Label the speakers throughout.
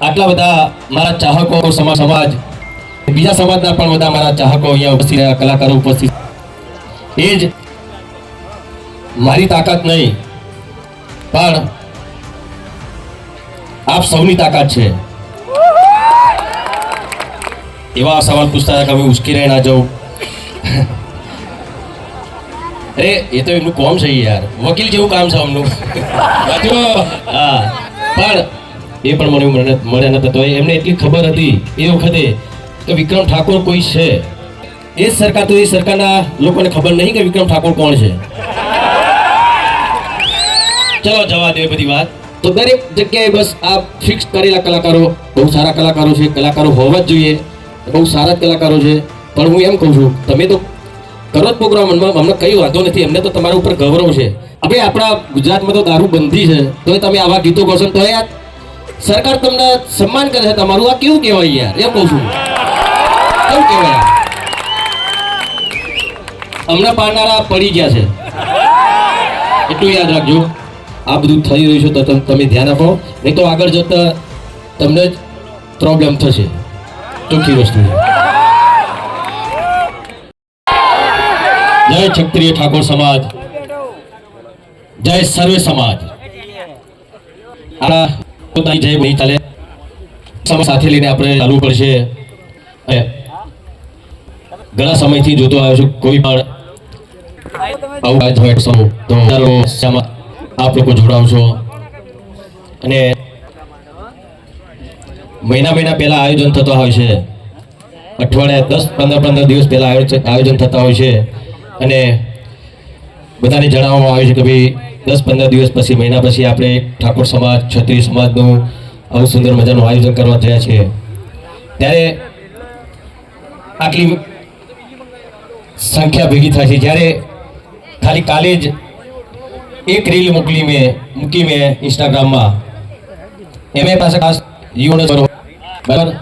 Speaker 1: આટલા બધા મારા ચાહકો સમાજ સમાજ બીજા સમાજના પણ બધા મારા ચાહકો અહીંયા ઉપસ્થિત રહ્યા કલાકારો ઉપસ્થિત. એ જ મારી તાકાત નહીં પણ આપ સૌની તાકાત છે. એવા સવાલ પૂછતા કે હવે ઉશ્કેરાઈ ના જાઉં અરે એ તો એમનું કોમ છે યાર. વકીલ જેવું કામ છે અમનું હા. પણ એ પણ મને મળ્યા નતા. તો એમને એટલી ખબર હતી એ વખતે કે વિક્રમ ઠાકોર કોઈ છે. એ સરકાર તો એ સરકારના લોકોને ખબર નહીં કે વિક્રમ ઠાકોર કોણ છે. ચલો, જવા દે બધી વાત. તો દરેક જગ્યાએ બસ આ ફિક્સ કરેલા કલાકારો, બહુ સારા કલાકારો છે. કલાકારો હોવા જ જોઈએ. બહુ સારા કલાકારો છે. પણ હું એમ કહું છું, તમે તો કરો જ પ્રોગ્રામ અમને કઈ વાંધો નથી. એમને તો તમારા ઉપર ગૌરવ છે. હવે આપણા ગુજરાતમાં તો દારૂ બંધી છે. તો તમે આવા ગીતો છો તો યાર સરકાર તમને સન્માન કરે છે. તમારું આ કેવું કહેવાય યાર? એ કહું છું. કેવું કહેવાય અમને પાડનારા પડી ગયા છે. એટલું યાદ રાખજો. આ બધું થઈ રહ્યું છે તો તમ- ધ્યાન આપો. નહીં તો આગળ જતા તમને જ પ્રોબ્લેમ થશે. ચોખ્ખી વસ્તુ જય ક્ષત્રિય ઠાકોર સમાજ. જય સર્વે સમાજ. આપણા પોતાની જય નહીં ચાલે. સમય સાથે લઈને આપણે ચાલવું પડશે. ઘણા સમયથી જોતો આવ્યો છું, કોઈ પણ આવું આજ તો આપ લોકો જોડાવશો. અને મહિના મહિના પહેલા આયોજન થતો હોય છે. અઠવાડિયા દસ, પંદર પંદર દિવસ પહેલા આયોજન થતા હોય છે. અને બધાને જણાવવામાં આવે છે કે ભાઈ દસ પંદર દિવસ પછી, મહિના પછી આપણે ઠાકોર સમાજ, ક્ષત્રિય સમાજનું આવું સુંદર મજાનું આયોજન કરવા થયા છીએ. ત્યારે આટલી સંખ્યા ભેગી થાય છે. જ્યારે ખાલી કાલે જ એક રીલ મોકલી મેં, મૂકી મેં ઇન્સ્ટાગ્રામમાં એમે પાસે ખાસ યુવાનો બરાબર?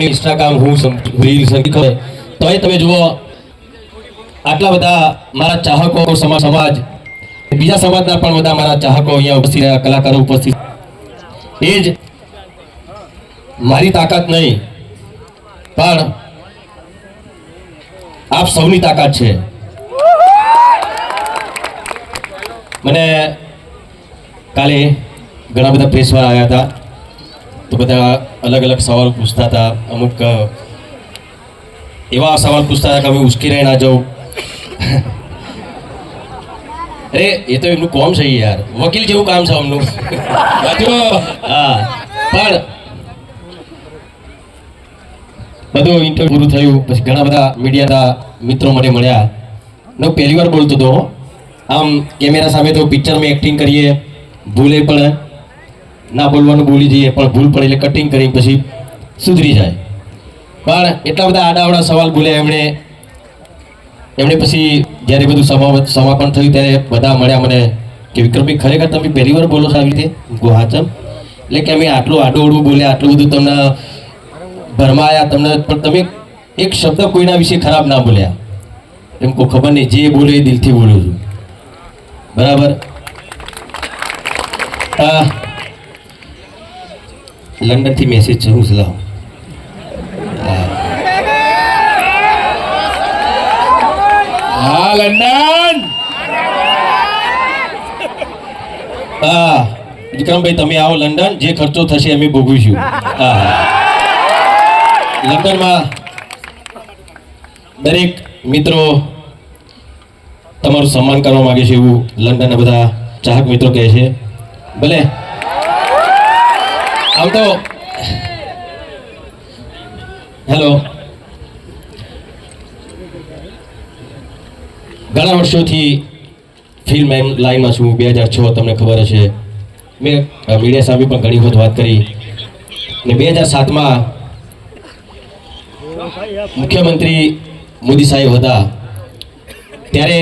Speaker 1: ઇન્સ્ટાગ્રામ હું રીલ તો એ તમે જુઓ, આટલા બધા મારા ચાહકો, સમાજ સમાજ બીજા સમાજના પણ બધા મારા ચાહકો અહીંયા ઉપસ્થિત રહ્યા, કલાકારો ઉપસ્થિત. એ જ મારી તાકાત નહીં, પણ આપ સૌની તાકાત છે. મને કાલે ઘણા બધા પ્રેસવાળા આવ્યા હતા, તો બધા અલગ અલગ સવાલ પૂછતા હતા, અમુક એવા સવાલ પૂછતા હતા કે હવે ઉશ્કેરાઈ ના જાઉં. અરે, એ તો એમનું કોમ છે યાર. વકીલ જેવું કામ છે અમનું હા. પણ બધું ઇન્ટરવ્યુ પૂરું થયું, પછી ઘણા બધા મીડિયાના મિત્રો મને મળ્યા. ને હું પહેલી વાર બોલતો હતો આમ કેમેરા સામે તો પિક્ચરમાં એક્ટિંગ કરીએ, ભૂલે પણ ના બોલવાનું બોલી જઈએ, પણ ભૂલ પડે એટલે કટિંગ કરી પછી સુધરી જાય. પણ એટલા બધા આડાવડા સવાલ બોલ્યા એમણે. એમણે પછી જ્યારે બધું સમાવ- સમાપન થયું ત્યારે બધા મળ્યા મને કે, વિક્રમભાઈ, ખરેખર તમે પહેલી વાર બોલો છો આવી રીતે? ગુહાચમ એટલે કે અમે આટલું આડું અડવું બોલ્યા, આટલું બધું તમને ભરમાયા તમને પણ તમે એક શબ્દ કોઈના વિશે ખરાબ ના બોલ્યા. એમ કોઈ ખબર નહીં, જે બોલે એ દિલથી બોલું છું. બરાબર? લંડનથી મેસેજ છે, હું લાવ
Speaker 2: હા લંડન
Speaker 1: હા વિક્રમભાઈ, તમે આવો લંડન જે ખર્ચો થશે અમે ભોગવીશું. હા લંડનમાં દરેક મિત્રો તમારું સન્માન કરવા માગે છે એવું લંડનના બધા ચાહક મિત્રો કહે છે. ભલે. આમ તો હેલો ઘણા વર્ષોથી ફિલ્મ એમ લાઈનમાં છું. બે હજાર છ તમને ખબર હશે. મેં મીડિયા સામે પણ ઘણી વખત વાત કરી. ને બે હજાર સાતમાં મુખ્યમંત્રી મોદી સાહેબ હતા. ત્યારે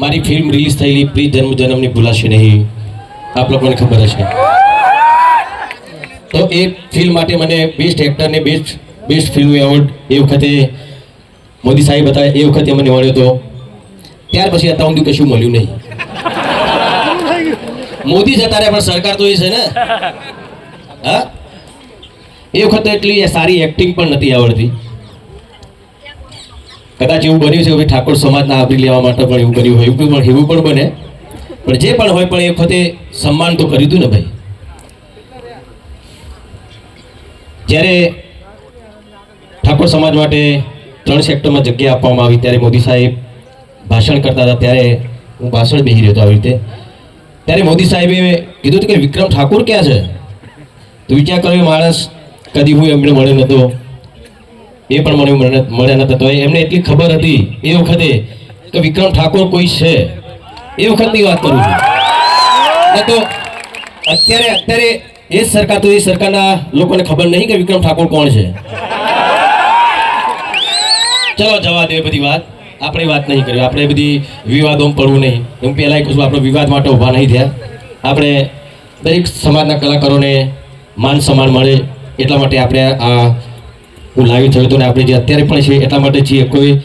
Speaker 1: મારી ફિલ્મ રિલીઝ થયેલી પ્રી જન્મ જન્મની ભૂલાશે નહીં. આપ લોકોને ખબર હશે. તો એ ફિલ્મ માટે મને બેસ્ટ એક્ટરને બેસ્ટ બેસ્ટ ફિલ્મ એવોર્ડ એ વખતે મોદી સાહેબ હતા. એ વખતે મને મળ્યો હતો. ત્યાર પછી અત્યારે સુધી કશું મળ્યું નહીં? મોદી જતા રહ્યા પણ સરકાર તો એ છે ને. હા? એ વખતે એટલી સારી એક્ટિંગ પણ નથી આવડતી. કદાચ એવું બન્યું છે ઠાકોર સમાજના આવરી લેવા માટે પણ એવું કર્યું હોય, એવું પણ એવું પણ બને. પણ જે પણ હોય, પણ એ વખતે સન્માન તો કર્યું હતું ને ભાઈ. જ્યારે ઠાકોર સમાજ માટે ત્રણ સેક્ટરમાં જગ્યા આપવામાં આવી, ત્યારે મોદી સાહેબ ભાષણ કરતા હતા, ત્યારે હું ભાષણ બેસી રહ્યો હતો આવી રીતે. ત્યારે મોદી સાહેબે કીધું હતું કે વિક્રમ ઠાકોર ક્યાં છે? તો વિચાર કર્યો, માણસ કદી હું એમને મળ્યો નહોતો. એ પણ મને મળ્યા નહોતા. તો એમને એટલી ખબર હતી એ વખતે કે વિક્રમ ઠાકોર કોઈ છે. એ વખતની વાત કરું છું. તો અત્યારે અત્યારે એ સરકાર, તો એ સરકારના લોકોને ખબર નહીં કે વિક્રમ ઠાકોર કોણ છે. ચલો જવા દે બધી વાત. આપણે વાત નહીં કરી, આપણે બધી વિવાદોમાં પડવું નહીં. હું પહેલાં કહું છું, આપણે વિવાદ માટે ઊભા નહીં થયા. આપણે દરેક સમાજના કલાકારોને માન સન્માન મળે એટલા માટે આપણે આ હું લાવી થયો હતો ને આપણે જે અત્યારે પણ છે એટલા માટે છીએ. કોઈ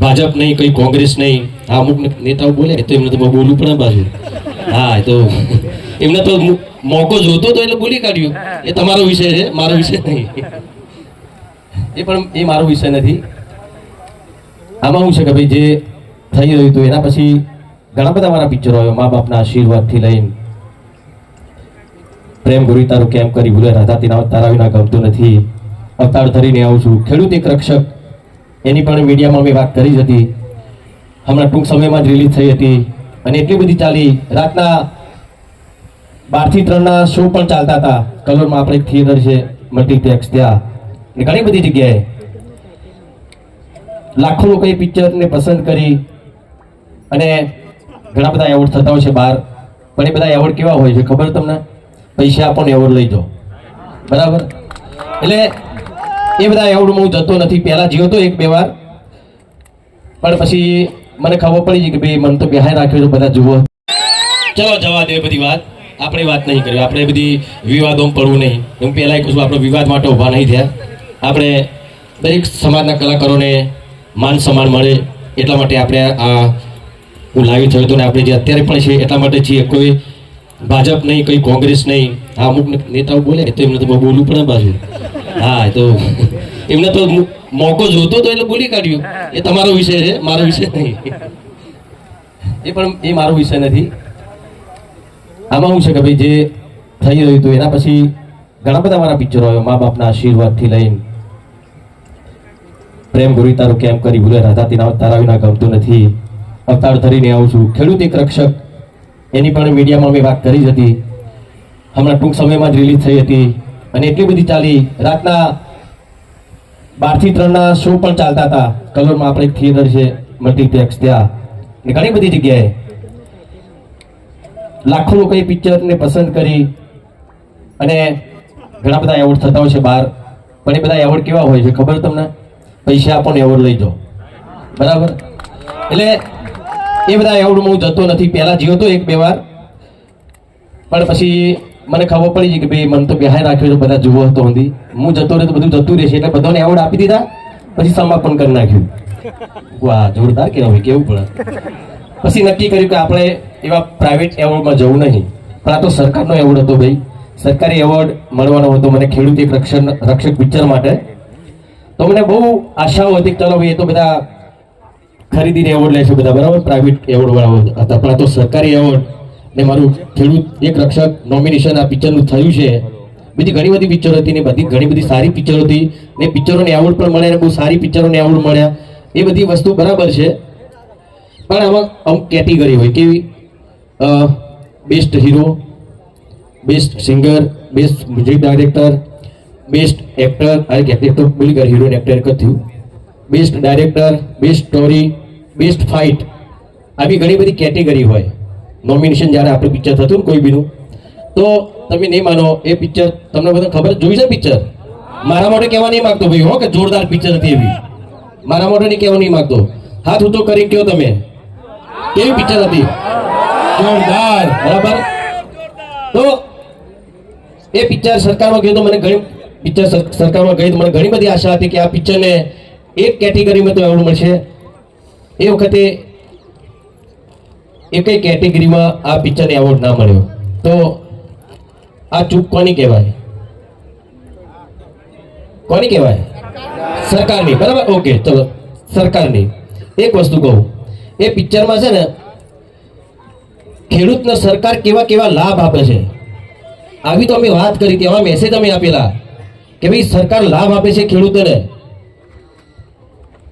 Speaker 1: ભાજપ નહીં, કોઈ કોંગ્રેસ નહીં. આ અમુક નેતાઓ બોલે તો એમને તો બહુ બોલવું પડે પાછું. હા, એ તો એમને તો મોકો જોતો તો એટલે બોલી કાઢ્યું. એ તમારો વિષય છે, મારો વિષય નહીં. એ પણ એ મારો વિષય નથી. આમાં શું છે કે ભાઈ જે થઈ રહ્યું હતું એના પછી ઘણા બધા મારા પિક્ચરો આવ્યા, મા બાપના આશીર્વાદથી લઈને. પ્રેમ ગુરી તારું કેમ કરી ભૂલે, રાધા તેના તારા વિના ગમતું નથી. અવતાર ધરીને આવું છું. ખેડૂત એક રક્ષક. એની પણ મીડિયામાં મેં વાત કરી જ હતી. હમણાં ટૂંક સમયમાં જ રિલીઝ થઈ હતી. અને એટલી બધી ચાલી. રાતના બારથી ત્રણના શો પણ ચાલતા હતા. કલોરમાં આપણે એક થિયેટર છે મલ્ટીપ્લેક્સ ત્યાં. ઘણી બધી જગ્યાએ લાખો લોકોએ પિક્ચરને પસંદ કરી અને ઘણા બધા એવોર્ડ થતા હોય છે બહાર. પણ એ બધા એવોર્ડ કેવા હોય છે ખબર તમને? પૈસા આપો એવોર્ડ લઈ જાઓ. બરાબર? એટલે એ બધા એવોર્ડમાં હું જતો નથી. પહેલાં જીવો તો એક બે વાર. પણ પછી મને ખબર પડી છે કે ભાઈ, મને તો બેહાય રાખ્યો છે બધા જુઓ. ચલો, જવા દે બધી વાત. આપણે વાત નહીં કરી આપણે બધી વિવાદોમાં પડવું નહીં. હું પહેલાં કહું છું, આપણે વિવાદ માટે ઊભા નહીં થયા. આપણે દરેક સમાજના કલાકારોને માન સન્માન મળે એટલા માટે આપણે આ હું લાવી થયો હતો ને આપણે જે અત્યારે પણ છે એટલા માટે છીએ. કોઈ ભાજપ નહીં, કોઈ કોંગ્રેસ નહીં. આ અમુક નેતાઓ બોલે તો એમને તો બહુ બોલવું પડે પાછું. હા તો એમને તો મોકો જોતો તો એટલે બોલી કાઢ્યું. એ તમારો વિષય છે, મારો વિષય નહીં. એ પણ, એ મારો વિષય નથી. આમાં શું છે કે ભાઈ, જે થઈ રહ્યું હતું એના પછી ઘણા બધા મારા પિક્ચરો આવ્યા, મા બાપના આશીર્વાદથી લઈને. પ્રેમ ગુરુ તારું કેમ કરી ભૂલે રાધા તેના તારા વિના ગમતું નથી. અવતાર ધરીને આવું છું. ખેડૂત એક રક્ષક. એની પણ મીડિયામાં મેં વાત કરી જ હતી. હમણાં ટૂંક સમયમાં જ રિલીઝ થઈ હતી. અને એટલી બધી ચાલી. રાતના બારથી ત્રણના શો પણ ચાલતા હતા. કલોરમાં આપણે એક થિયેટર છે મલ્ટીપ્લેક્સ ત્યાં. ને ઘણી બધી જગ્યાએ. લાખો લોકોએ પિક્ચરને પસંદ કરી. અને ઘણા બધા એવોર્ડ થતા હોય છે બહાર. પણ એ બધા એવોર્ડ કેવા હોય છે ખબર તમને? પૈસા ને એવોર્ડ લઈ જાઓ. બરાબર? એટલે એ બધા એવોર્ડમાં હું જતો નથી. પહેલાં તો એક બે વાર. પણ પછી મને ખબર પડી છે કે ભાઈ, મને તો બેહાય રાખ્યો છે, બધા જુઓ હતો સુધી. હું જતો રહે તો બધું જતું રહેશે. એટલે બધાને એવોર્ડ આપી દીધા, પછી સમાપન કરી નાખ્યું. વાહ, જોરદાર કહેવાય કેવું પડે. પછી નક્કી કર્યું કે આપણે એવા પ્રાઇવેટ એવોર્ડમાં જવું નહીં. પણ આ તો સરકારનો એવોર્ડ હતો, ભાઈ. સરકારી એવોર્ડ મળવાનો હતો. મને ખેડૂત એક રક્ષણ, રક્ષક પિક્ચર માટે તો મને બહુ આશાઓ હતી ચલો ભાઈ એ તો બધા ખરીદીને એવોર્ડ લે છે બધા, બરાબર? પ્રાઇવેટ એવોર્ડ વાળા હતા. પણ આ તો સરકારી એવોર્ડ ને મારું ખેડૂત એક રક્ષક નોમિનેશન આ પિક્ચરનું થયું છે. બીજી ઘણી બધી પિક્ચરો હતી ને બધી ઘણી બધી સારી પિક્ચરો હતી. ને પિક્ચરોને એવોર્ડ પણ મળ્યા ને બહુ સારી પિક્ચરોને એવોર્ડ મળ્યા. એ બધી વસ્તુ બરાબર છે. પણ આમાં અમુક કેટેગરી હોય કેવી? Best hero best singer best music director best actor આ એક્ટર ભૂલી ગયા હીરો એક્ટર એક best director best story best fight આવી ઘણી બધી કેટેગરી હોય. નોમિનેશન જ્યારે આપણે પિક્ચર થતું કોઈ બીનું, તો તમે નહીં માનો, એ પિક્ચર તમને બધા ખબર જોઈ છે પિક્ચર મારા માટે કહેવા નહીં માગતો ભાઈ, હો, કે જોરદાર પિક્ચર હતી એવી. મારા માટે નહીં કહેવા નહીં માગતો. હાથ ઊંચો કરી કયો તમે. કેવી પિક્ચર હતી?
Speaker 2: જોરદાર,
Speaker 1: બરાબર? તો એ પિક્ચર સરકારમાં ગયું તો મને ઘણી પિક્ચર સરકારમાં ગઈ મને ઘણી બધી આશા હતી કે આ પિક્ચરને એક કેટેગરીમાં તો એવોર્ડ મળશે. એ વખતે એકેય કેટેગરીમાં આ પિક્ચરને એવોર્ડ ના મળ્યો. તો આ ચૂક કોની કહેવાય? કોની કહેવાય? સરકારની. બરાબર? ઓકે, ચલો. સરકારની. એક વસ્તુ કહું. એ પિક્ચરમાં છે ને, ખેડૂતને સરકાર કેવા કેવા લાભ આપે છે? આવી તો અમે વાત કરી હતી એવા મેસેજ અમે આપેલા. કે ભાઈ સરકાર લાભ આપે છે ખેડૂતોને?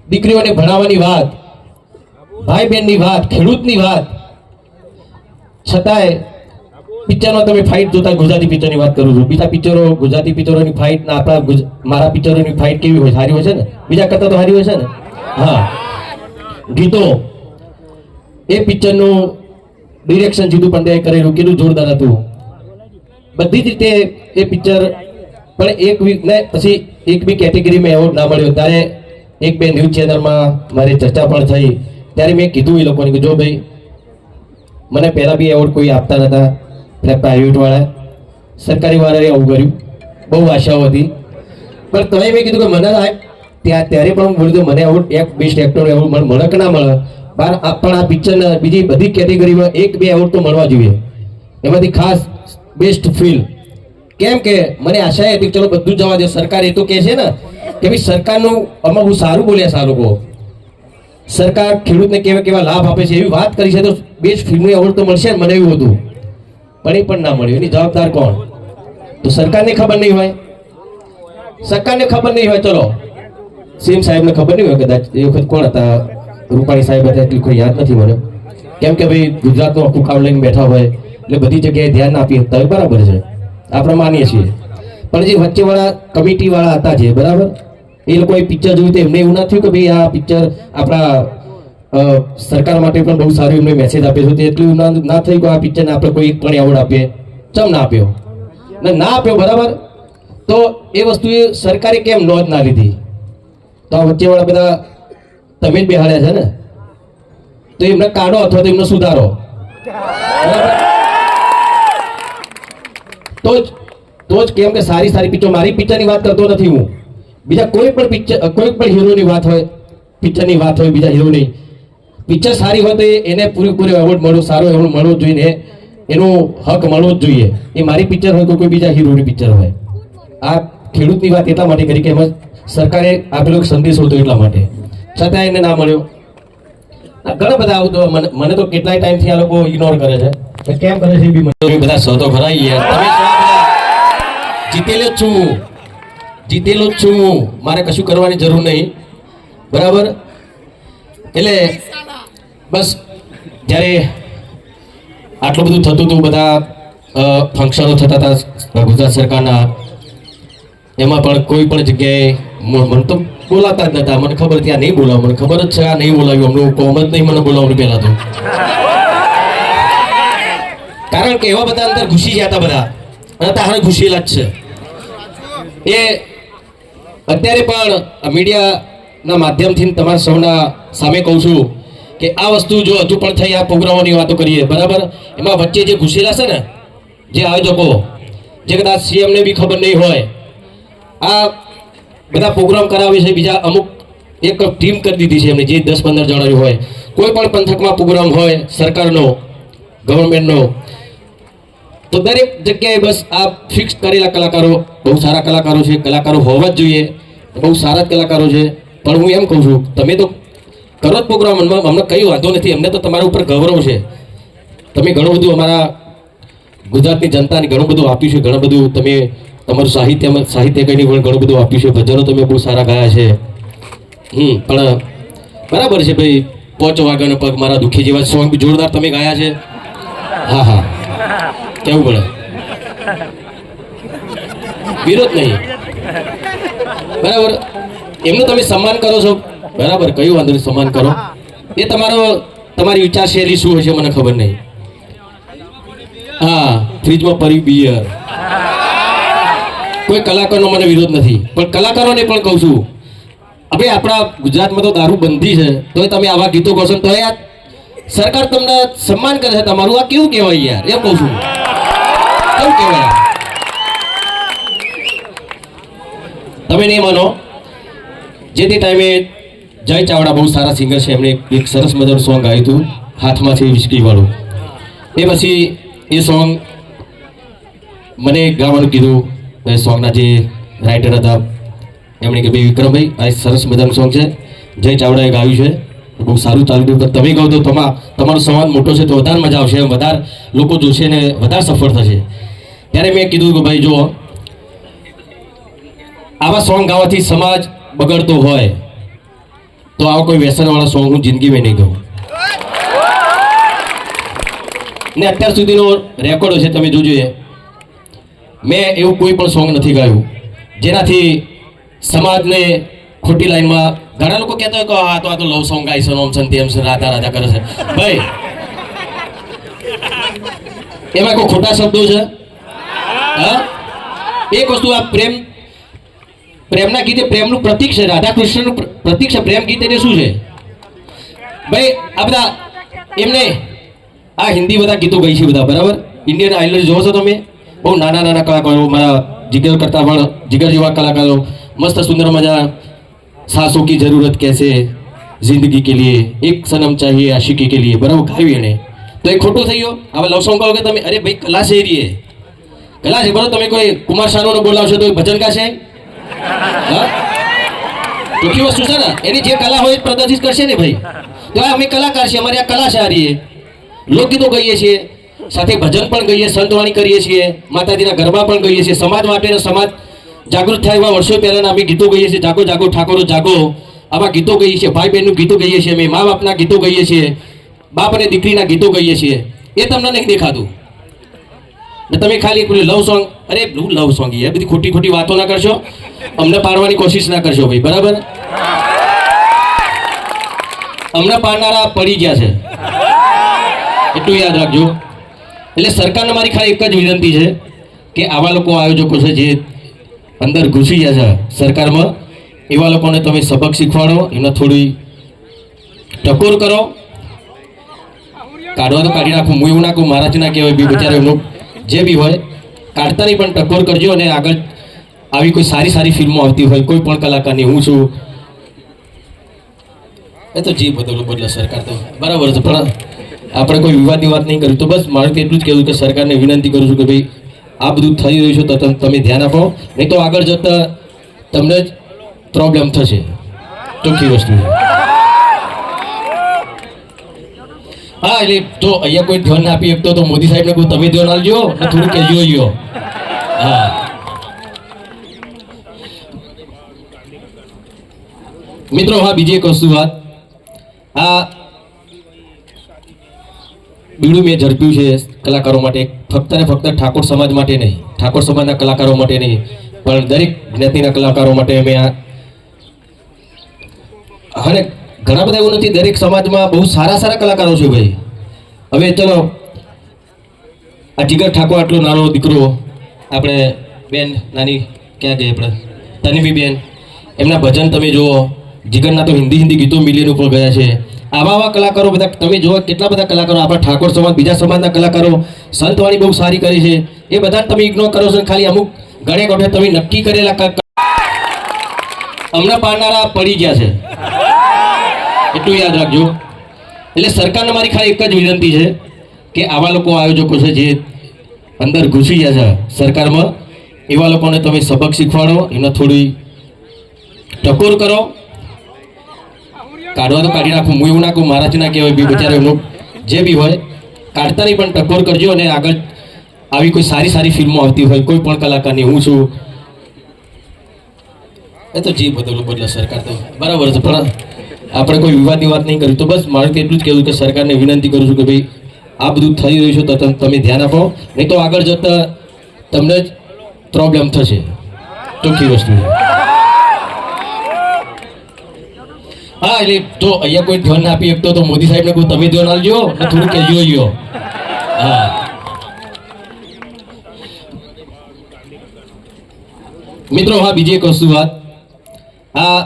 Speaker 1: દીકરીઓને ભણાવવાની વાત ભાઈ બહેનની વાત, ખેડૂતની વાત. છતાંય પિક્ચરમાં તમે ફાઇટ જોતા ગુજરાતી પિક્ચરની વાત કરું છું. બીજા પિક્ચરો, ગુજરાતી પિક્ચરોની ફાઇટ ને આપણા મારા પિક્ચરોની ફાઇટ કેવી હોય? સારી હોય છે ને? બીજા કરતા તો સારી હોય છે ને? હા. ગીતો. એ પિક્ચરનું ડિરેક્શન જીતુ પંડ્યાએ કરેલું. કેટલું જોરદાર હતું. બધી જ રીતે એ પિક્ચર પણ એક વીક ને પછી એક બી કેટેગરીમાં એવોર્ડ ના મળ્યો. ત્યારે એક બે ન્યૂઝ ચેનલમાં મારી ચર્ચા પણ થઈ. ત્યારે મેં કીધું એ લોકોને કે જો ભાઈ, મને પહેલાં બી એવોર્ડ કોઈ આપતા નહોતા એટલે પ્રાઇવેટ વાળા. સરકારી વાળાએ આવું કર્યું. બહુ આશાઓ હતી. પણ તમે મેં કીધું કે મને ત્યાં ત્યારે પણ હું બોલ્યું મને એવોર્ડ એક બેસ્ટ એક્ટર એવોર્ડ મને મળે કે ના મળે. બાર પણ આ પિક્ચરના બીજી બધી કેટેગરીમાં એક બે એવોર્ડ તો મળવા જોઈએ. એમાંથી ખાસ બેસ્ટ ફિલ્મ કેમ કે મને આશા હતી કે ચલો બધું જવા દે. સરકાર એ તો કહે છે ને કે ભાઈ સરકારનું આમાં બહુ સારું બોલ્યા છે આ લોકો. સરકાર ખેડૂતને કેવા કેવા લાભ આપે છે એવી વાત કરી છે તો બેસ્ટ ફિલ્મની એવોર્ડ તો મળશે ને મને એવું હતું. પણ એ પણ ના મળ્યું. એની જવાબદાર કોણ? તો સરકારને ખબર નહીં હોય. સરકારને ખબર નહીં હોય, ચલો. સીએમ સાહેબને ખબર નહીં હોય કદાચ. એ વખત કોણ હતા? રૂપાણી સાહેબ હતા, એટલી કોઈ યાદ નથી મને. કેમ કે ભાઈ ગુજરાતનું આખું કામ લઈને બેઠા હોય, એટલે બધી જગ્યાએ ધ્યાન આપી શકતા હોય. બરાબર છે. આપણે માનીએ છીએ. પણ જે વચ્ચેવાળા કમિટીવાળા હતા જે, બરાબર? એ લોકોએ પિક્ચર જોયું તો એમને એવું ના થયું કે ભાઈ આ પિક્ચર આપણા સરકાર માટે પણ બહુ સારું એમને મેસેજ આપ્યો છે. એટલું ના થયું કે આ પિક્ચરને આપણે કોઈ પણ એવોર્ડ આપીએ ચમ ના આપ્યો? ને ના આપ્યો, બરાબર? તો એ વસ્તુ સરકારે કેમ નોંધ ના લીધી? તો આ વચ્ચેવાળા બધા તમે જ બેહાડ્યા છે ને? તો એમને કાઢો અથવા તો એમને સુધારો? તો જ તો જ કેમ કે સારી સારી પિક્ચર મારી પિક્ચરની વાત કરતો નથી હું. બીજા કોઈ પણ પિક્ચર કોઈ પણ હીરોની વાત હોય પિક્ચરની વાત હોય બીજા હીરોની. પિક્ચર સારી હોય તો એને પૂરેપૂરો એવોર્ડ મળવો સારો એવોર્ડ મળવો જોઈએ એનો હક મળવો જ જોઈએ. એ મારી પિક્ચર હોય તો કોઈ બીજા હીરોની પિક્ચર હોય. આ ખેડૂતની વાત એટલા માટે કરી કે એમાં સરકારે આપેલો સંદેશ હતો એટલા માટે. છતાં એને ના મળ્યો. ઘણા બધા આવું મને તો કેટલાય ટાઈમથી આ લોકો ઇગ્નોર કરે છે. કેમ કરે છે બધા તો ખરા? જીતેલો છું. જીતેલો છું. મારે કશું કરવાની જરૂર નહીં. બરાબર? એટલે બસ, જ્યારે આટલું બધું થતું હતું, બધા ફંક્શનો થતા હતા ગુજરાત સરકારના, એમાં પણ કોઈ પણ જગ્યાએ મને તો બોલાતા જ નતા. મને ખબર ત્યાં નહીં બોલાવ મને ખબર જ છે આ નહીં બોલાવ્યું. અમને કોમ જ નહીં મને બોલાવવાનું પહેલાં તો. કારણ કે એવા બધા અંદર ઘૂસી ગયા હતા બધા. અને તારે ઘૂસેલા જ છે. એ અત્યારે પણ મીડિયાના માધ્યમથી તમારા સૌના સામે કહું છું કે આ વસ્તુ જો હજુ પણ થઈ, આ પ્રોગ્રામોની વાતો કરીએ, બરાબર? એમાં વચ્ચે જે ઘૂસેલા છે ને, જે આયોજકો, જે કદાચ સીએમને બી ખબર નહીં હોય, આ બધા પ્રોગ્રામ કરાવે છે, બીજા અમુક એક ટીમ કરી દીધી છે એમને, જે દસ પંદર જણાની હોય. કોઈ પણ પંથકમાં પ્રોગ્રામ હોય, સરકારનો, ગવર્મેન્ટનો તો દરેક જગ્યાએ બસ આ ફિક્સ કરેલા કલાકારો, બહુ સારા કલાકારો છે, કલાકારો હોવા જ જોઈએ, બહુ સારા જ કલાકારો છે. પણ હું એમ કહું છું, તમે તો કરો જ પ્રોગ્રામ અમને કંઈ વાંધો નથી, અમને તો તમારા ઉપર ગૌરવ છે. તમે ઘણું બધું અમારા ગુજરાતની જનતાને ઘણું બધું આપ્યું છે, ઘણું બધું તમે તમારું સાહિત્ય સાહિત્ય કહીને પણ ઘણું બધું આપ્યું છે, ભજનો તમે બહુ સારા ગાયા છે. હમ, પણ બરાબર છે ભાઈ, પોચ વાગ્યાનો પગ મારા દુઃખી જેવા સોંગ જોરદાર તમે ગાયા છે. હા હા. કેવું પડે? વિરોધ નહીં. બરાબર? એમનું તમે સન્માન કરો છો? બરાબર, કયું વાંધો નહીં, સન્માન કરો. એ તમારો, તમારી વિચારશૈલી શું હશે મને ખબર નહીં. હા, ફ્રીજમાં પરી બિયર કોઈ કલાકારનો મને વિરોધ નથી. પણ કલાકારોને પણ કહું છું. હવે આપણા ગુજરાતમાં તો દારૂ બંધી છે. તો તમે આવા ગીતો કહો છો તો આ સરકાર તમને સન્માન કરે છે. તમારું આ કેવું કહેવાય યાર? એમ કહું છું. કેવું કહેવાય તમે નહીં માનો. જે તે ટાઈમે જય ચાવડા બહુ સારા સિંગર છે. એમણે એક સરસ મજાનું સોંગ ગાયું હતું, હાથમાંથી વિસ્કીવાળું એ પછી એ સોંગ મને ગાવાનું કીધું. એ સોંગના જે રાઇટર હતા, એમણે કે ભાઈ વિક્રમભાઈ, આ સરસ મજાનું સોંગ છે. જય ચાવડાએ ગાયું છે. બહુ સારું ચાલ્યું. તમે કહો તો તમા, તમારો સંવાદ મોટો છે તો વધારે મજા આવશે વધારે લોકો જોશે ને વધારે સફળ થશે. ત્યારે મેં કીધું કે ભાઈ જુઓ, આવા સોંગ ગાવાથી સમાજ બગડતો હોય, તો આવા કોઈ વ્યસનવાળા સોંગ હું જિંદગીમાં નહીં ગાઉં. ને અત્યાર સુધીનો રેકોર્ડ છે, તમે જોજો મેં એવું કોઈ પણ સોંગ નથી ગાયું, જેનાથી સમાજને ખોટી લાઈનમાં ઘણા લોકો કહેતા હોય કે, આ તો આ તો લવ સોંગ ગાય છે ઓમ છે તેમ છે, રાધા રાધા કરે છે. ભાઈ, એમાં કોઈ ખોટા શબ્દો છે? હા? એક વસ્તુ આ પ્રેમ, પ્રેમના ગીતે પ્રેમનું પ્રતીક છે રાધા કૃષ્ણનું પ્ર- પ્રતીક છે, પ્રેમ ગીત એટલે શું છે? ભાઈ, આ બધા એમને આ હિન્દી બધા ગીતો ગઈ છે બધા, બરાબર? ઇન્ડિયન આઇડલ જોવો છો તમે? બહુ નાના નાના કલાકારો, મારા જીગર કરતા પણ જીગર જેવા કલાકારો, મસ્ત સુંદર મજા સાસોं की जरूरत कैसे जिंदगी के लिए एक सनम चाहिए आशिकी के लिए બરાબર ગાયું એને તો એ ખોટું થઈ ગયું હવે લવ સોંગ ગાઓ કે તમે અરે ભાઈ કલા છે એ રીએ કલા છે બરાબર તમે કોઈ કુમાર શાનુને બોલાવશો તો એ ભજન ગાશે હા ચોખ્ખી વસ્તુ છે ને એની જે કલા હોય એ પ્રદર્શિત કરશે ને ભાઈ તો આ અમે કલાકાર છીએ અમારી આ કલા છે આ રીએ લોકગીતો ગાઈએ છીએ સાથે ભજન પણ ગાઈએ સંતવાણી કરીએ છીએ માતાજીના ગરબા પણ ગાઈએ છીએ સમાજ માટે અને સમાજ જાગૃત થાય એવા વર્ષો પહેલાના અમે ગીતો ગઈએ છીએ. જાગો જાગો, ઠાકોરો, જાગો. આવા ગીતો ગઈએ છીએ. ભાઈ બહેનનું ગીતો ગઈએ છીએ અમે. મા બાપના ગીતો ગઈએ છીએ. બાપ અને દીકરીના ગીતો ગઈએ છીએ. એ તમને નહીં દેખાતું. તમે ખાલી પેલું લવ સોંગ અરે બ્લુ લવ સોંગ એ બધી ખોટી ખોટી વાતો ના કરશો. અમને પાડવાની કોશિશ ના કરશો ભાઈ. બરાબર? અમને પાડનારા પડી ગયા છે. એટલું યાદ રાખજો. એટલે સરકારને મારી ખાલી એક જ વિનંતી છે કે આવા લોકો આયોજકો છે જે અંદર ઘૂસી ગયા છે સરકારમાં. એવા લોકોને તમે સબક શીખવાડો, એમને થોડી ટકોર કરો. કાઢવા તો કાઢી નાખું, હું એવું નાખું મારાથી ના કહેવાય, બી બિચારા એમનું જે બી હોય કાઢતા નહીં પણ ટકોર કરજો અને આગળ આવી કોઈ સારી સારી ફિલ્મો આવતી હોય, કોઈ પણ કલાકારની, હું છું. એ તો જી બદલો બદલે સરકાર તો, બરાબર છે, પણ આપણે કોઈ વિવાદની વાત નહીં કરી, તો બસ મારે એટલું જ કહેવું કે સરકારને વિનંતી કરું છું કે ભાઈ આ બધું થઈ રહ્યું છે તો તમ- ધ્યાન આપો. નહીં તો આગળ જતા તમને જ પ્રોબ્લેમ થશે. ચોખ્ખી વસ્તુ હા, એટલે જો અહીંયા કોઈ ધ્યાન આપી શકતો તો મોદી સાહેબને કોઈ તમે ધ્યાન આપજો ને થોડું કહેજો હા. મિત્રો, હા, બીજી એક વસ્તુ વાત. આ બીડું મેં ઝડપ્યું છે કલાકારો માટે. ફક્ત ને ફક્ત ઠાકોર સમાજ માટે નહીં, ઠાકોર સમાજના કલાકારો માટે નહીં, પણ દરેક જ્ઞાતિના કલાકારો માટે અમે આ અને ઘણા બધા એવું નથી, દરેક સમાજમાં બહુ સારા સારા કલાકારો છે ભાઈ. હવે ચલો, આ જીગર ઠાકોર આટલો નાનો દીકરો, આપણે બેન નાની ક્યાં ગઈ આપણે? તનવી બેન, એમના ભજન તમે જુઓ, જીગરના તો હિન્દી હિન્દી ગીતો મિલિયન ઉપર ગયા છે. આવા આવા કલાકારો બધા, તમે જોવા કેટલા બધા કલાકારો, આપણા ઠાકોર સમાજ, બીજા સમાજના કલાકારો સંતવાણી બહુ સારી કરી છે. એ બધા તમે ઇગ્નોર કરો છો ખાલી અમુક ગણે ગોઠે તમે નક્કી કરેલા અમને પાડનારા પડી ગયા છે. એટલું યાદ રાખજો. એટલે સરકારને મારી ખાલી એક જ વિનંતી છે કે આવા લોકો આયોજકો છે જે અંદર ઘૂસી ગયા છે સરકારમાં, એવા લોકોને તમે સબક શીખવાડો એને થોડી ટકોર કરો. કાઢવા તો કાઢી નાખું. હું એવું ના કહું મારાથી ના કહેવાય બી બિચારા એમનું જે બી હોય કાઢતા નહીં પણ ટકોર કરજો અને આગળ આવી કોઈ સારી સારી ફિલ્મો આવતી હોય કોઈ પણ કલાકારની હું છું. એ તો જી બદલો બદલે સરકાર તો બરાબર છે પણ આપણે કોઈ વિવાદની વાત નહીં કરી. તો બસ મારે એટલું જ કહેવું કે સરકારને વિનંતી કરું છું કે ભાઈ આ બધું થઈ રહ્યું છે તો તમે ધ્યાન આપો. નહીં તો આગળ જતા તમને જ પ્રોબ્લેમ થશે. ચોખ્ખી વસ્તુ છે. હા એટલે તો અહીંયા કોઈ ધ્યાન આપી શકતો તો મોદી સાહેબને કહું તમે ધ્યાન આપજો ને થોડું કહેજો યો હા. મિત્રો હા બીજી એક વસ્તુ વાત. આ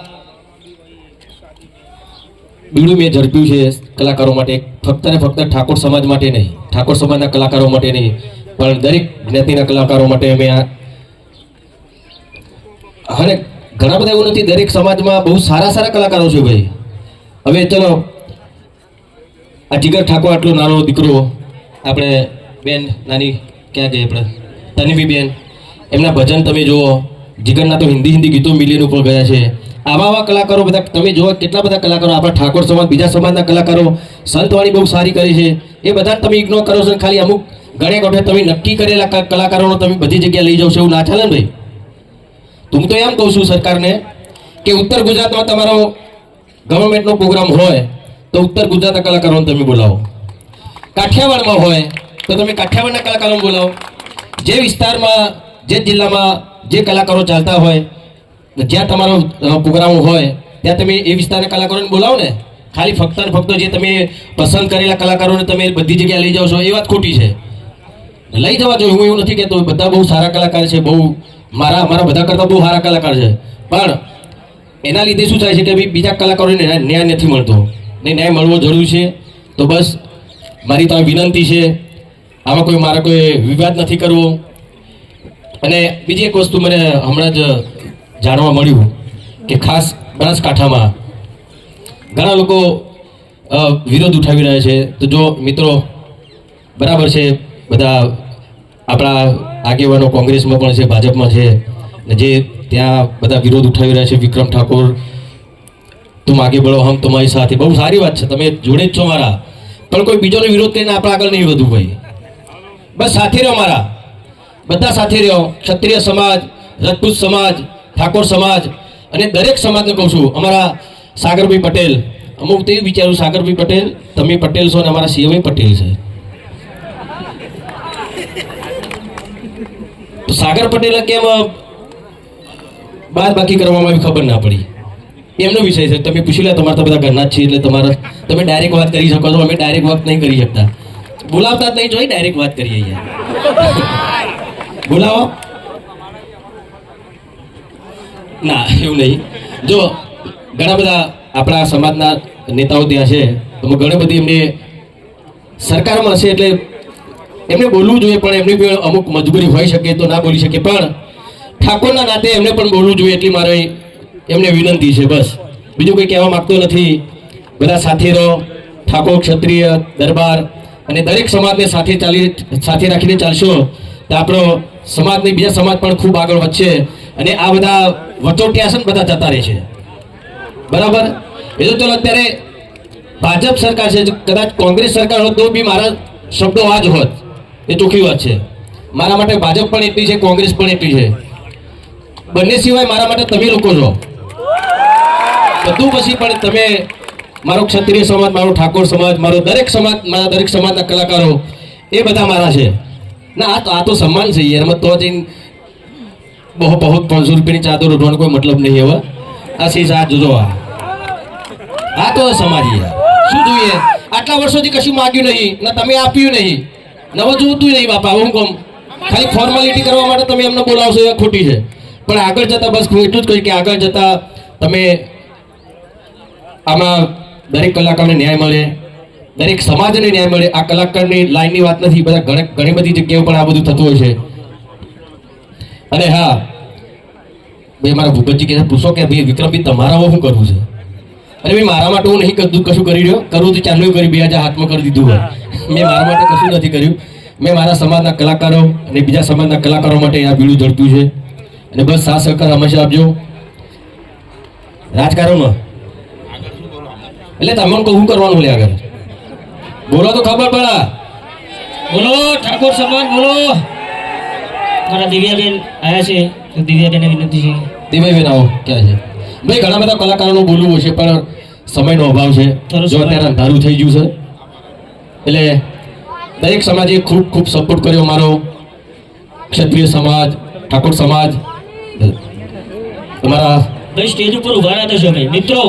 Speaker 1: બીડું મેં ઝડપ્યું છે કલાકારો માટે. ફક્ત ને ફક્ત ઠાકોર સમાજ માટે નહીં. ઠાકોર સમાજના કલાકારો માટે નહીં. પણ દરેક જ્ઞાતિના કલાકારો માટે અમે આ અને ઘણા બધા એવું નથી, દરેક સમાજમાં બહુ સારા સારા કલાકારો છે ભાઈ. હવે ચલો, આ જીગર ઠાકોર આટલો નાનો દીકરો, આપણે બેન, નાની, ક્યાં ગઈ આપણે? તનવી બેન, એમના ભજન તમે જુઓ, જીગરના તો હિન્દી હિન્દી ગીતો મિલિયન ઉપર ગયા છે. આવા આવા કલાકારો બધા, તમે જોવા કેટલા બધા કલાકારો, આપણા ઠાકોર સમાજ, બીજા સમાજના કલાકારો સંતવાણી બહુ સારી કરી છે. એ બધા તમે ઇગ્નોર કરો છો ખાલી અમુક ઘણી ગોઠે તમે નક્કી કરેલા કલાકારોનો તમે બધી જગ્યાએ લઈ જાઓ છો એવું ના ચાલે ને ભાઈ? હું તો એમ કહું છું સરકારને કે ઉત્તર ગુજરાતમાં તમારો ગવર્મેન્ટનો પ્રોગ્રામ હોય તો ઉત્તર ગુજરાતના કલાકારોને તમે બોલાવો. કાઠિયાવાડમાં હોય તો તમે કાઠિયાવાડના કલાકારોને બોલાવો. જે વિસ્તારમાં, જે જિલ્લામાં જે કલાકારો ચાલતા હોય, જ્યાં તમારો પ્રોગ્રામ હોય, ત્યાં તમે એ વિસ્તારના કલાકારોને બોલાવો ને. ખાલી ફક્ત ને ફક્ત જે તમે પસંદ કરેલા કલાકારોને તમે બધી જગ્યાએ લઈ જાઓ છો, એ વાત ખોટી છે. લઈ જવા જોઈએ હું એવું નથી કહેતો, બધા બહુ સારા કલાકાર છે, બહુ મારા મારા બધા કરતાં બહુ સારા કલાકાર છે. પણ એના લીધે શું થાય છે કે ભાઈ બીજા કલાકારોને ન્યાય નથી મળતો. ને ન્યાય મળવો જરૂરી છે. તો બસ, મારી તો વિનંતી છે. આમાં કોઈ મારા કોઈ વિવાદ નથી કરવો. અને બીજી એક વસ્તુ મને હમણાં જ જાણવા મળ્યું કે ખાસ બનાસકાંઠામાં ઘણા લોકો વિરોધ ઉઠાવી રહ્યા છે. તો જો મિત્રો બરાબર છે, બધા આપણા આગેવાનો કોંગ્રેસમાં પણ છે, ભાજપમાં છે. ને જે ત્યાં બધા વિરોધ ઉઠાવી રહ્યા છે, વિક્રમ ઠાકોર, તું આગે બળો, હમ તમારી સાથે. બહુ સારી વાત છે, તમે જોડે જ છો મારા. પણ કોઈ બીજોનો વિરોધ કરીને આપણે આગળ નહીં વધવું ભાઈ. બસ સાથે રહ્યો મારા. બધા સાથે રહ્યો ક્ષત્રિય સમાજ, રજપૂત સમાજ, ઠાકોર સમાજ અને દરેક સમાજને કહું છું, અમારા સાગરભાઈ પટેલ, અમુક તે વિચારું સાગરભાઈ પટેલ, તમે પટેલ છો અને અમારા સીએમ પટેલ છે. તો સાગર પટેલે કેમ બાદ બાકી કરવામાં ખબર ના પડી? એમનો વિષય છે. તમે પૂછી લે, તમારા બધા ઘરના જ છે એટલે તમારા તમે ડાયરેક્ટ વાત કરી શકો છો. અમે ડાયરેક્ટ વાત નહીં કરી શકતા. બોલાવતા જ નહીં, જોઈ ડાયરેક્ટ વાત કરીએ અહીંયા. બોલાવો. ના, એવું નહીં. જો, ઘણા બધા આપણા સમાજના નેતાઓ ત્યાં છે. તો ઘણી બધી એમને સરકારમાં હશે એટલે એમને બોલવું જોઈએ, પણ એમની પણ અમુક મજબૂરી હોઈ શકે તો ના બોલી શકે. પણ ઠાકોરના નાતે એમને પણ બોલવું જોઈએ એટલી મારી એમને વિનંતી છે, બસ. બીજું કંઈ કહેવા માગતો નથી. બધા સાથે રહો. ઠાકોર ક્ષત્રિય, દરબાર અને દરેક સમાજને સાથે ચાલી, સાથે રાખીને ચાલશો તો આપણો સમાજની બીજા સમાજ પણ ખૂબ આગળ વધશે અને આ બધા વચોટિયા છે ને બધા જતા રહે છે. બરાબર? એ તો ચલો અત્યારે ભાજપ સરકાર છે, કદાચ કોંગ્રેસ સરકાર હોત તો બી મારા શબ્દો આ જ હોત. એ ચોખ્ખી વાત છે. મારા માટે ભાજપ પણ એટલી છે, કોંગ્રેસ પણ એટલી છે. બંને સિવાય મારા માટે તમે લોકો છો. બધું પછી પણ તમે મારો ક્ષત્રિય સમાજ, મારો ઠાકોર સમાજ, મારો દરેક સમાજ, મારા દરેક સમાજના કલાકારો, એ બધા મારા છે. ના, આ તો આ તો સન્માન છે એમાં તો જઈને બહુ બહુ પાંચસો રૂપિયાની ચાદર ઉઠવાનો કોઈ મતલબ નહીં હવે. આ શીશ આ જોજો આ. આ તો સમાજ યાર. શું જોઈએ? આટલા વર્ષોથી કશું માગ્યું નહીં. ના, તમે આપ્યું નહીં. નવો જોતું નહીં બાપા હું કોમ ખાલી ફોર્માલિટી કરવા માટે તમે એમને બોલાવશો, એ ખોટી છે. પણ આગળ જતા બસ એટલું જ કહીશ કે આગળ જતા તમે આમાં દરેક કલાકારને ન્યાય મળે, દરેક સમાજને ન્યાય મળે. આ કલાકારની લાઈનની વાત નથી, બધા ઘણી બધી જગ્યાએ પણ આ બધું થતું હોય છે. અને હા, ભાઈ મારા ભૂપતજી કહે પૂછો કે ભાઈ વિક્રમભાઈ, તમારા શું કરવું છે? અરે ભાઈ, મારા માટે હું નહીં કશું કરી રહ્યો? કરવું તો ચાલુ કરી, બે હજાર હાથમાં કરી દીધું હોય. મેં મારા માટે કશું નથી કર્યું. મેં મારા સમાજના કલાકારો અને બીજા સમાજના કલાકારો માટે આ બીડું ઝડપ્યું છે. અને બસ સાથ સહકાર હંમેશા આપજો. રાજકારણમાં. એટલે તમને કહું કરવાનું લે આગળ. બોલો તો ખબર પડે.
Speaker 3: બોલો ઠાકોર સમાજ બોલો. મારા દિવ્યાબેન આવ્યા છે તો દિવ્યાબેન વિનંતી છે.
Speaker 1: દિવ્યાબેન આવો ક્યાં છે? ભાઈ ઘણા બધા કલાકારોનું બોલવું છે પણ સમયનો અભાવ છે. જો. અત્યારે અંધારું થઈ ગયું છે. એટલે દરેક સમાજે ખૂબ ખૂબ સપોર્ટ કર્યો મારો ક્ષત્રિય સમાજ, ઠાકોર સમાજ. તમારા
Speaker 3: સ્ટેજ ઉપર ઊભા રહ્યા છો મિત્રો